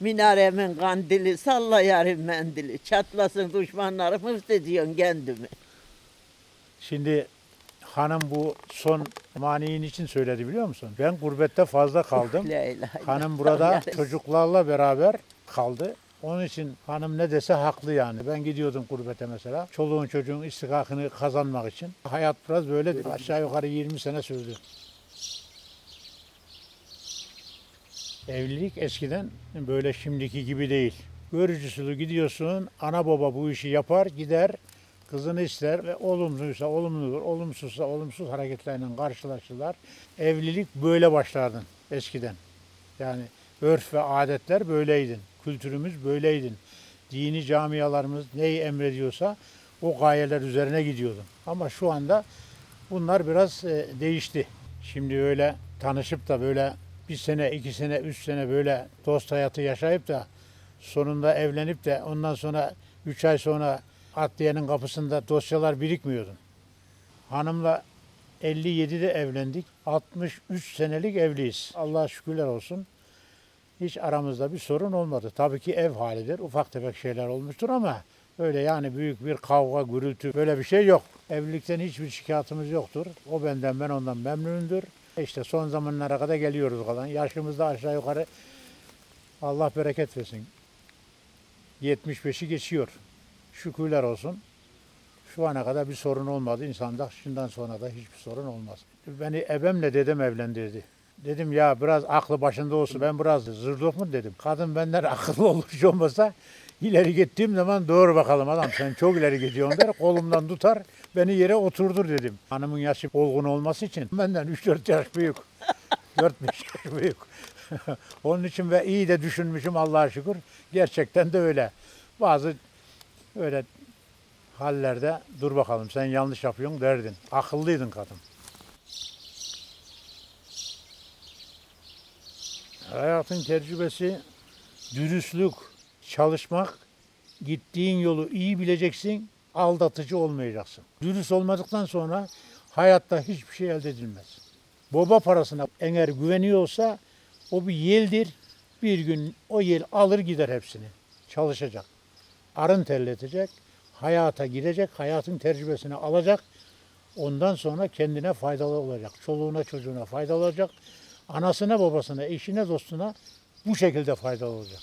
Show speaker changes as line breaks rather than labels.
Minaremin kandili, salla yarım mendili. Çatlasın düşmanlarımız de diyorsun kendimi.
Şimdi hanım bu son maniyin için söyledi biliyor musun? Ben gurbette fazla kaldım. Hanım burada çocuklarla beraber kaldı. Onun için hanım ne dese haklı yani. Ben gidiyordum gurbete mesela. Çoluğun çocuğun istikakını kazanmak için. Hayat biraz böyledir. Aşağı yukarı 20 sene sürdü. Evlilik eskiden böyle şimdiki gibi değil. Görücüsülü gidiyorsun, ana baba bu işi yapar, gider, kızını ister ve olumluysa olumludur, olumsuzsa olumsuz hareketlerle karşılaşırlar. Evlilik böyle başlardın eskiden. Yani örf ve adetler böyleydi. Kültürümüz böyleydi. Dini camialarımız neyi emrediyorsa o gayeler üzerine gidiyordun. Ama şu anda bunlar biraz e, değişti. Şimdi öyle tanışıp da böyle bir sene, iki sene, üç sene böyle dost hayatı yaşayıp da sonunda evlenip de ondan sonra üç ay sonra adliyenin kapısında dosyalar birikmiyordun. Hanımla 57'de evlendik. 63 senelik evliyiz. Allah'a şükürler olsun. Hiç aramızda bir sorun olmadı. Tabii ki ev halidir. Ufak tefek şeyler olmuştur ama öyle yani büyük bir kavga, gürültü böyle bir şey yok. Evlilikten hiçbir şikayetimiz yoktur. O benden ben ondan memnunumdur. İşte son zamanlara kadar geliyoruz kalan. Yaşımızda aşağı yukarı Allah bereket versin. 75'i geçiyor. Şükürler olsun. Şu ana kadar bir sorun olmadı. İnsanda şundan sonra da hiçbir sorun olmaz. Beni ebemle dedem evlendirdi. Dedim ya biraz aklı başında olsun. Ben biraz zırdok mu dedim. Kadın benden akıllı olur hiç olmasa ileri gittiğim zaman doğru bakalım adam sen çok ileri gidiyorsun der. Kolumdan tutar beni yere oturdur dedim. Hanımın yaşı olgun olması için benden 3-4 yaş büyük. 4-5 yaş büyük. Onun için ve iyi de düşünmüşüm Allah'a şükür. Gerçekten de öyle. Bazı öyle hallerde dur bakalım sen yanlış yapıyorsun derdin. Akıllıydın kadın. Hayatın tecrübesi dürüstlük, çalışmak, gittiğin yolu iyi bileceksin, aldatıcı olmayacaksın. Dürüst olmadıktan sonra hayatta hiçbir şey elde edilmez. Baba parasına eğer güveniyorsa o bir yeldir. Bir gün o yel alır gider hepsini. Çalışacak. Arın terletecek, hayata girecek, hayatın tecrübesini alacak. Ondan sonra kendine faydalı olacak. Çoluğuna çocuğuna faydalı olacak. Anasına babasına, eşine dostuna bu şekilde faydalı olacak.